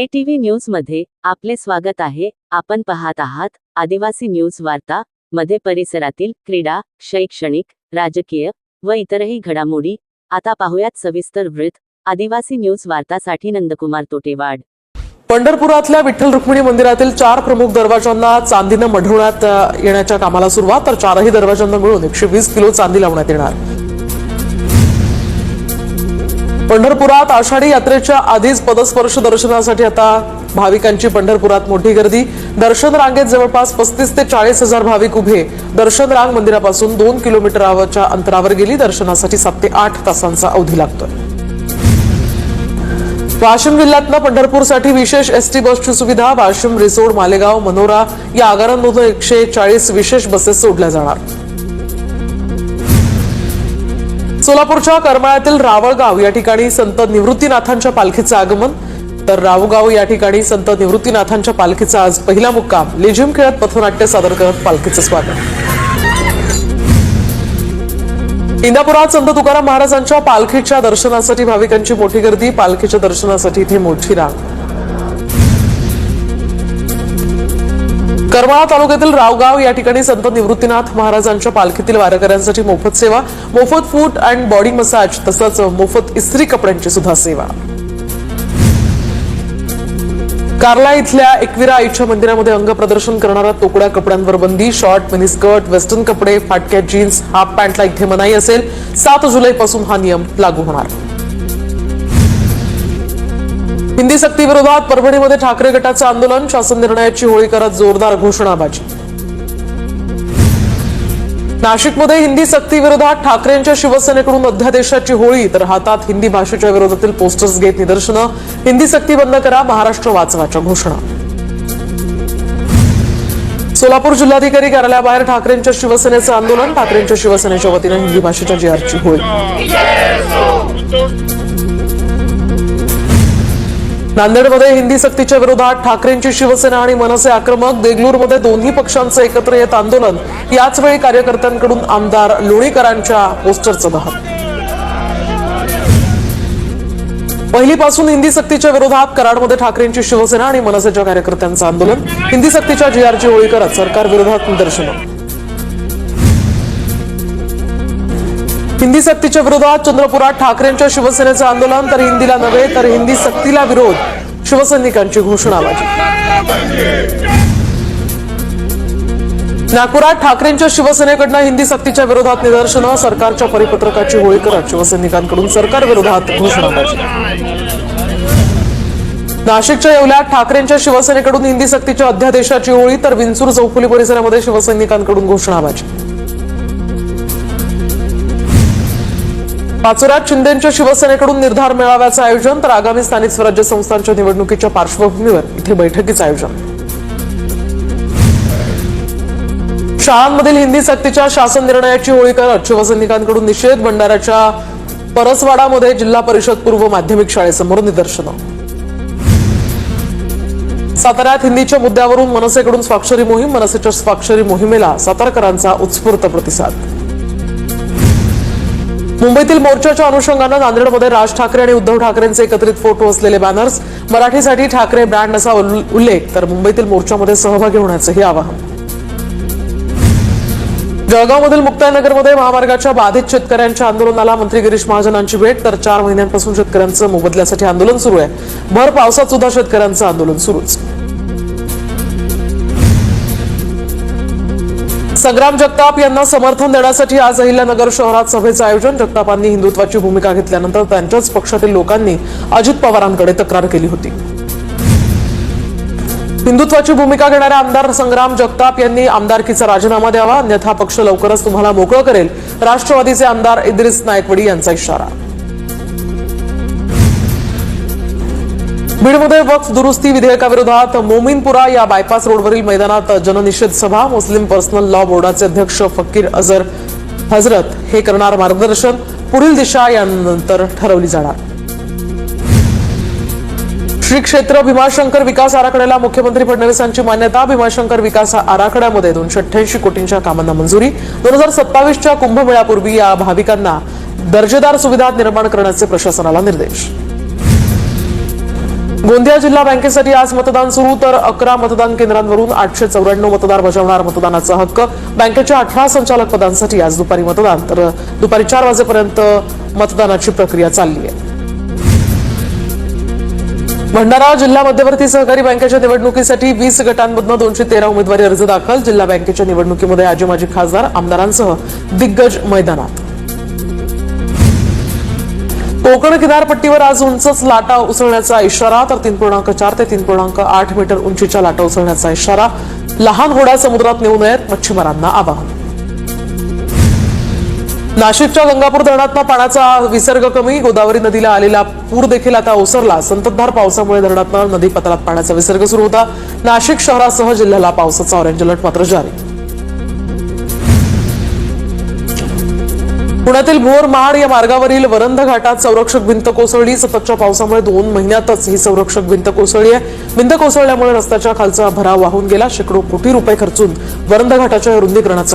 ATV न्यूजमध्ये आपले स्वागत आहे. आपण पाहत आहात आदिवासी न्यूज वार्ता मध्ये परिसरातील क्रीडा शैक्षणिक राजकीय व इतरही घडामोडी. आता पाहुयात सविस्तर वृत्त. आदिवासी न्यूज वार्तासाठी नंदकुमार तोटेवाड. पंढरपुरातल्या विठ्ठल रुक्मिणी मंदिरातील चार प्रमुख दरवाजांना चांदीनं मढवण्यात येण्याच्या कामाला सुरुवात तर चारही दरवाजांना मिळून एकशे वीस किलो चांदी लावण्यात येणार. पंढरपुरात आषाढी यात्रेच्या आधीच पदस्पर्श दर्शनासाठी आता भाविकांची पंढरपुरात मोठी गर्दी. दर्शन रांगेत जवळपास पस्तीस ते चाळीस हजार भाविक उभे. दर्शन रांग मंदिरापासून दोन किलोमीटरच्या अंतरावर गेली. दर्शनासाठी सात ते आठ तासांचा अवधी लागतोय. वाशिम जिल्ह्यातनं पंढरपूरसाठी विशेष एसटी बसची सुविधा वाशिम रिसोड मालेगाव मनोरा या आगारांमधून एकशे चाळीस विशेष बसेस सोडल्या जाणार. सोलापूरच्या करमाळ्यातील रावळगाव या ठिकाणी संत निवृत्तीनाथांच्या पालखीचं आगमन. तर रावगाव या ठिकाणी संत निवृत्तीनाथांच्या पालखीचा आज पहिला मुक्काम. लेझिम खेळत पथनाट्य सादर करत पालखीचं स्वागत. इंदापुरात संत तुकाराम महाराजांच्या पालखीच्या दर्शनासाठी भाविकांची मोठी गर्दी. पालखीच्या दर्शनासाठी इथे मोठी रांग. करमाळा तालुक्यातील रावगाव या ठिकाणी संत निवृत्तीनाथ महाराजांच्या पालखीतील वारकऱ्यांसाठी मोफत सेवा मोफत फूड अँड बॉडी मसाज तसंच मोफत इस्त्री कपड्यांची सुद्धा सेवा. कार्ला इथल्या एकविरा आईच्या मंदिरामध्ये अंग प्रदर्शन करणाऱ्या तोकड्या कपड्यांवर बंदी शॉर्ट मिनीस्कर्ट वेस्टर्न कपडे फाटक्या जीन्स हाफ पॅन्टला इथे मनाई असेल. सात जुलैपासून हा नियम लागू होणार. हिंदी सक्ती विरोधात परभणीमध्ये ठाकरे गटाचं आंदोलन शासन निर्णयाची होळी करत जोरदार घोषणाबाजी. नाशिकमध्ये हिंदी सक्ती विरोधात ठाकरेंच्या शिवसेनेकडून अध्यादेशाची होळी तर हातात हिंदी भाषेच्या विरोधातील पोस्टर्स घेत निदर्शनं. हिंदी सक्ती बंद करा महाराष्ट्र वाचवाच्या घोषणा. सोलापूर जिल्हाधिकारी कार्यालयाबाहेर ठाकरेंच्या शिवसेनेचं आंदोलन ठाकरेंच्या शिवसेनेच्या वतीनं हिंदी भाषेच्या जीआरची होळी. नांदेडमध्ये हिंदी सक्तीच्या विरोधात ठाकरेंची शिवसेना आणि मनसे आक्रमक देगलूरमध्ये दोन्ही पक्षांचं एकत्र येत आंदोलन. याच वेळी कार्यकर्त्यांकडून आमदार लोणीकरांच्या पोस्टरचं दहन. पहिलीपासून हिंदी सक्तीच्या विरोधात कराडमध्ये ठाकरेंची शिवसेना आणि मनसेच्या कार्यकर्त्यांचं आंदोलन. हिंदी सक्तीच्या जीआरची होळी करत सरकार विरोधात निदर्शनं. हिंदी सक्तीच्या विरोधात चंद्रपुरात ठाकरेंच्या शिवसेनेचं आंदोलन तर हिंदीला नव्हे तर हिंदी सक्तीला विरोध शिवसैनिकांची घोषणाबाजी. नागपुरात ठाकरेंच्या शिवसेनेकडनं हिंदी सक्तीच्या विरोधात निदर्शनं सरकारच्या परिपत्रकाची होळी करत शिवसैनिकांकडून सरकार विरोधात घोषणाबाजी. नाशिकच्या येवल्यात ठाकरेंच्या शिवसेनेकडून हिंदी सक्तीच्या अध्यादेशाची होळी तर विंचूर चौफुली परिसरामध्ये शिवसैनिकांकडून घोषणाबाजी. पाचोऱ्यात शिंदेच्या शिवसेनेकडून निर्धार मेळाव्याचं आयोजन तर आगामी स्थानिक स्वराज्य संस्थांच्या निवडणुकीच्या पार्श्वभूमीवर इथे बैठकीचं आयोजन. शाळांमधील हिंदी सक्तीच्या शासन निर्णयाची होळी करत शिवसैनिकांकडून निषेध भंडाऱ्याच्या परसवाडामध्ये जिल्हा परिषद पूर्व माध्यमिक शाळेसमोर निदर्शनं. साताऱ्यात हिंदीच्या मुद्द्यावरून मनसेकडून स्वाक्षरी मोहीम मनसेच्या स्वाक्षरी मोहिमेला सातारकरांचा उत्स्फूर्त प्रतिसाद. मुंबईतील मोर्चाच्या अनुषंगानं नांदेडमध्ये राज ठाकरे आणि उद्धव ठाकरेंचे एकत्रित फोटो असलेले बॅनर्स मराठीसाठी ठाकरे ब्रँड असा उल्लेख तर मुंबईतील मोर्चामध्ये सहभागी होण्याचंही आवाहन. जळगावमधील मुक्ताईनगरमध्ये महामार्गाच्या बाधित शेतकऱ्यांच्या आंदोलनाला मंत्री गिरीश महाजनांची भेट तर चार महिन्यांपासून शेतकऱ्यांचं मोबदल्यासाठी आंदोलन सुरू आहे. भर पावसात सुद्धा शेतकऱ्यांचं आंदोलन सुरूच. संग्राम जगताप यांना समर्थन देण्यासाठी आज अहिल्यानगर शहरात सभेचं आयोजन. जगतापांनी हिंदुत्वाची भूमिका घेतल्यानंतर त्यांच्याच पक्षातील लोकांनी अजित पवारांकडे तक्रार केली होती. हिंदुत्वाची भूमिका घेणाऱ्या आमदार संग्राम जगताप यांनी आमदारकीचा राजीनामा द्यावा. अन्यथा पक्ष लवकरच तुम्हाला मोकळं करेल. राष्ट्रवादीचे आमदार इद्रिस नायकवडी यांचा इशारा. बीडमध्ये वक्फ दुरुस्ती विधेयकाविरोधात मोमीनपुरा या बायपास रोडवरील मैदानात जननिषेध सभा मुस्लिम पर्सनल लॉ बोर्डाचे अध्यक्ष फकीर अझर हजरत हे करणार मार्गदर्शन. पुढील दिशा यानंतर ठरवली जाणार. श्री क्षेत्र भीमाशंकर विकास आराखड्याला मुख्यमंत्री फडणवीसांची मान्यता. भीमाशंकर विकास आराखड्यामध्ये दोनशे अठ्ठ्याऐंशी कोटींच्या कामांना मंजुरी. दोन हजार सत्तावीसच्या कुंभमेळ्यापूर्वी या भाविकांना दर्जेदार सुविधा निर्माण करण्याचे प्रशासनाला निर्देश. गोंदिया जिल्हा बँकेसाठी आज मतदान सुरू तर अकरा मतदान केंद्रांवरून आठशे चौऱ्याण्णव मतदार बजावणार मतदानाचा हक्क. बँकेच्या अठरा संचालक पदांसाठी आज दुपारी मतदान तर दुपारी चार वाजेपर्यंत मतदानाची प्रक्रिया चालली आहे. भंडारा जिल्हा मध्यवर्ती सहकारी बँकेच्या निवडणुकीसाठी वीस गटांमधनं दोनशे तेरा उमेदवारी अर्ज दाखल. जिल्हा बँकेच्या निवडणुकीमध्ये आजी माजी खासदार आमदारांसह दिग्गज मैदानात. कोकण किनारपट्टीवर आज उंचच लाटा उसळण्याचा इशारा तर तीन पूर्णांक चार ते तीन पूर्णांक आठ मीटर उंचीच्या लाटा उसळण्याचा इशारा. लहान होड्या समुद्रात नेऊ नयेत मच्छीमारांना आवाहन. नाशिकच्या गंगापूर धरणातला पाण्याचा विसर्ग कमी गोदावरी नदीला आलेला पूर देखील आता ओसरला. संततधार पावसामुळे धरणातनं नदी पत्रात पाण्याचा विसर्ग सुरू होता. नाशिक शहरासह जिल्ह्याला पावसाचा ऑरेंज अलर्ट मात्र जारी. पुण्यातील भोर महाड या मार्गावरील वरंध घाटात संरक्षक भिंत कोसळली. सततच्या पावसामुळे दोन महिन्यातच ही संरक्षक भिंत कोसळली आहे. भिंत कोसळल्यामुळे रस्त्याच्या खालचा भराव वाहून गेला. शेकडो कोटी रुपये खर्चून वरंध घाटाच्या रुंदीकरणाचं